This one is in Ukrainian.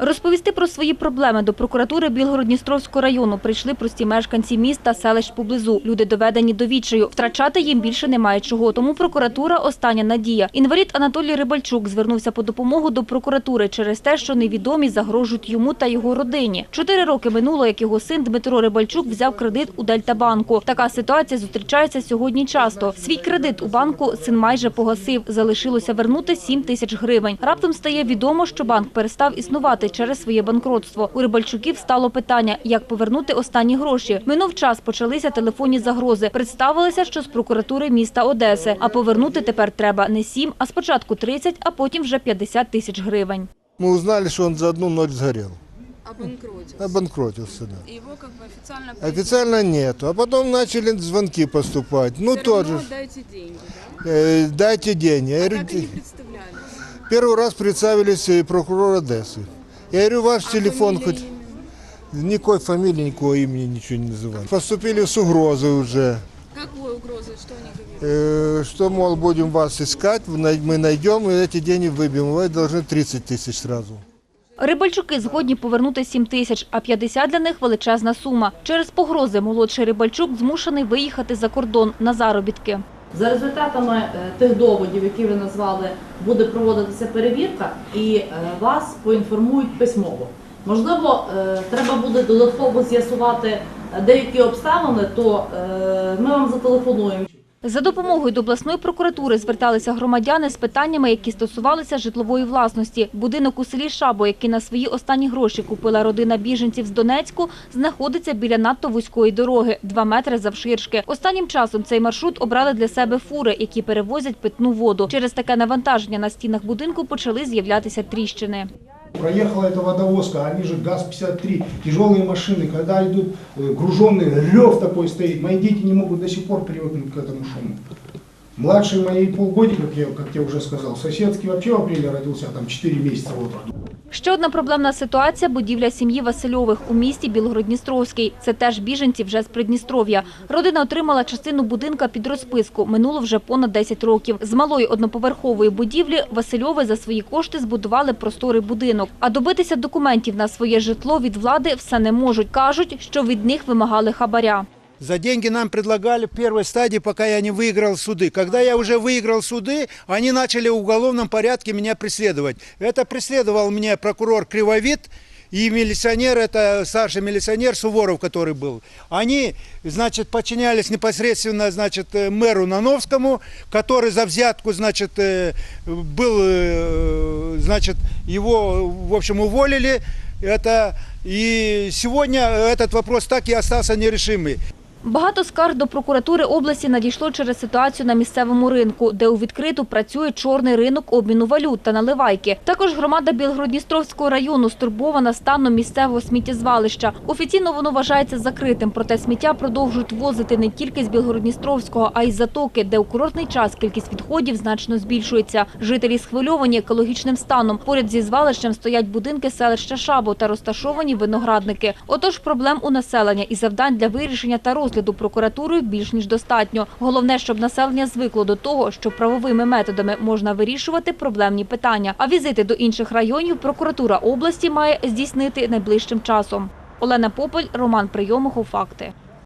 Розповісти про свої проблеми до прокуратури Білгород-Дністровського району прийшли прості мешканці міст та селищ поблизу. Люди доведені до відчаю. Втрачати їм більше немає чого. Тому прокуратура – остання надія. Інвалід Анатолій Рибальчук звернувся по допомогу до прокуратури через те, що невідомі загрожують йому та його родині. Чотири роки минуло, як його син Дмитро Рибальчук взяв кредит у Дельтабанку. Така ситуація зустрічається сьогодні часто. Свій кредит у банку син майже погасив. Залишилося вернути 7 тисяч гривень. Раптом стає відомо, що банк перестав існувати через своє банкротство. У Рибальчуків стало питання, як повернути останні гроші. Минув час, почалися телефонні загрози. Представилися, що з прокуратури міста Одеси. А повернути тепер треба не 7, а спочатку 30, а потім вже 50 тисяч гривень. Мы узнали, что он за одну ночь сгорел. обанкротился. Обанкротился, да. И его как бы официально признали. Официально нету. А потом начали звонки поступать. Ну, Всё равно тоже. дайте деньги, да? э, дайте деньги. Я А говорю, как они «Де- представлялись? первый раз представились э, прокурор Одессы. Я говорю, ваш А телефон фамилия, хоть... имя? Никакой фамилии, никакого имени, ничего не называли. Поступили с угрозой уже. Какой угрозой? Что они говорили? э, что, мол, будем вас искать, вы най- мы найдем и эти деньги выбьем. Вы должны 30 тысяч сразу. Рибальчуки згодні повернути 7 тисяч, а 50 для них – величезна сума. Через погрози молодший Рибальчук змушений виїхати за кордон на заробітки. За результатами е, тих доводів, які ви назвали, буде проводитися перевірка, і е, вас поінформують письмово. Можливо, е, треба буде додатково з'ясувати деякі обставини, то ми вам зателефонуємо. За допомогою до обласної прокуратури зверталися громадяни з питаннями, які стосувалися житлової власності. Будинок у селі Шабо, який на свої останні гроші купила родина біженців з Донецьку, знаходиться біля надто вузької дороги – 2 метри завширшки. Останнім часом цей маршрут обрали для себе фури, які перевозять питну воду. Через таке навантаження на стінах будинку почали з'являтися тріщини. Проехала эта водовозка, они же ГАЗ-53, тяжелые машины, когда идут э, груженные, рев такой стоит. Мои дети не могут до сих пор привыкнуть к этому шуму. Младший моей полгодика, как я, как я уже сказал, соседский вообще в апреле родился, а там 4 месяца от роду. Ще одна проблемна ситуація – будівля сім'ї Васильових у місті Білгород-Дністровський. Це теж біженці вже з Придністров'я. Родина отримала частину будинка під розписку. Минуло вже понад 10 років. З малої одноповерхової будівлі Васильови за свої кошти збудували просторий будинок. А добитися документів на своє житло від влади все не можуть. Кажуть, що від них вимагали хабаря. За деньги нам предлагали в первой стадии, пока я не выиграл суды. Когда я уже выиграл суды, они начали в уголовном порядке меня преследовать. Это преследовал меня прокурор Кривовид и милиционер, это старший милиционер Суворов, который был. Они, значит, подчинялись непосредственно, значит, э, мэру Нановскому, который за взятку, значит, э, был, э, значит, его, в общем, уволили. Это, и сегодня этот вопрос так и остался нерешимый. Багато скарг до прокуратури області надійшло через ситуацію на місцевому ринку, де у відкриту працює чорний ринок обміну валют та наливайки. Також громада Білгородністровського району стурбована станом місцевого сміттєзвалища. Офіційно воно вважається закритим, проте сміття продовжують возити не тільки з Білгородністровського, а й з затоки, де у курортний час кількість відходів значно збільшується. Жителі схвильовані екологічним станом. Поряд зі звалищем стоять будинки селища Шабо та розташовані виноградники. Отож, проблем у населення і завдань для вирішення та розгляду прокуратурою більш ніж достатньо. Головне, щоб населення звикло до того, що правовими методами можна вирішувати проблемні питання. А візити до інших районів прокуратура області має здійснити найближчим часом. Олена Пополь, Роман Прийомухов. Факти.